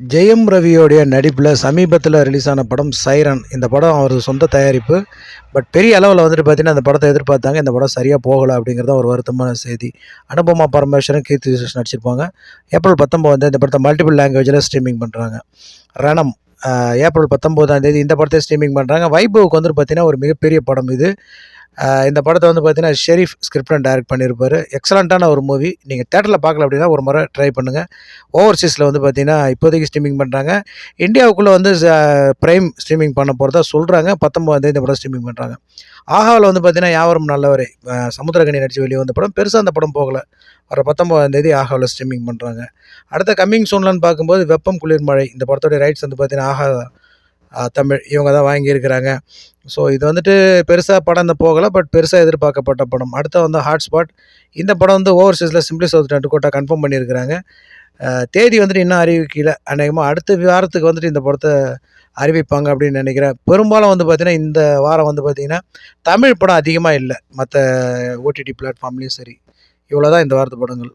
ஜெயம் ரவியோடைய நடிப்பில் சமீபத்தில் ரிலீஸ் ஆன படம் சைரன் இந்த படம் அவரது சொந்த தயாரிப்பு. பட் பெரிய அளவில் வந்துட்டு பார்த்தீங்கன்னா அந்த படத்தை எதிர்பார்த்தாங்க. இந்த படம் சரியாக போகலை அப்படிங்கிறது ஒரு வருத்தமான செய்தி. அனுபமா பரமேஸ்வரன் கீர்த்தி சுரேஷ் நடிச்சிருப்பாங்க. ஏப்ரல் பத்தொம்போது வந்து இந்த படத்தை மல்டிபிள் லாங்குவேஜில் ஸ்ட்ரீமிங் பண்ணுறாங்க ரணம் ஏப்ரல் பத்தொம்போதாம் தேதி இந்த படத்தை ஸ்ட்ரீமிங் பண்ணுறாங்க வைபவுக்கு வந்துட்டு பார்த்தீங்கன்னா ஒரு மிகப்பெரிய படம் இது. இந்த படத்தை வந்து பார்த்தீங்கன்னா ஷெரீஃப் ஸ்கிரிப்ட் அண்ட் டைரக்ட் பண்ணியிருப்பார். எக்ஸலண்ட்டான ஒரு மூவி. நீங்கள் தேட்டரில் பார்க்கல அப்படின்னா ஒரு முறை ட்ரை பண்ணுங்கள் ஓவர்சீஸில் வந்து பார்த்தீங்கன்னா இப்போதைக்கு ஸ்ட்ரீமிங் பண்ணுறாங்க இந்தியாவுக்குள்ளே வந்து ப்ரைம் ஸ்ட்ரீமிங் பண்ண போகிறதா சொல்கிறாங்க பத்தொம்பதாம் தேதி இந்த படம் ஸ்ட்ரீமிங் பண்ணுறாங்க ஆகாவில் வந்து பார்த்தீங்கன்னா யாவரும் நல்லவரே. சமுத்திரகனி நடிச்சு வெளியே வந்த படம். பெருசாக அந்த படம் போகலை. வர பத்தொம்பதாம் ஆஹாவில் ஆகாவில் ஸ்ட்ரீமிங் பண்ணுறாங்க அடுத்த கம்மிங் சூன்லன்னு பார்க்கும்போது வெப்பம் குளிர் மழை இந்த படத்தோடைய ரைட்ஸ் வந்து பார்த்தீங்கன்னா ஆஹா தமிழ் இவங்க தான் வாங்கியிருக்கிறாங்க. ஸோ இது வந்துட்டு பெருசாக படம் இந்த போகலை பட் பெருசாக எதிர்பார்க்கப்பட்ட படம். அடுத்த வந்து ஹாட்ஸ்பாட் இந்த படம் வந்து ஓவர்சீஸில் சிம்பிளி சவுத் ரெண்டு கோட்டா கன்ஃபார்ம் பண்ணியிருக்கிறாங்க. தேதி வந்துட்டு இன்னும் அறிவிக்கல. அநேகமாக அடுத்த வாரத்துக்கு வந்துட்டு இந்த படத்தை அறிவிப்பாங்க அப்படின்னு நினைக்கிறேன். பெரும்பாலும் வந்து பார்த்திங்கன்னா இந்த வாரம் வந்து பார்த்திங்கன்னா தமிழ் படம் அதிகமாக இல்லை. மற்ற ஓடிடி பிளாட்ஃபார்ம்லேயும் சரி. இவ்வளோ தான் இந்த வாரத்து படங்கள்.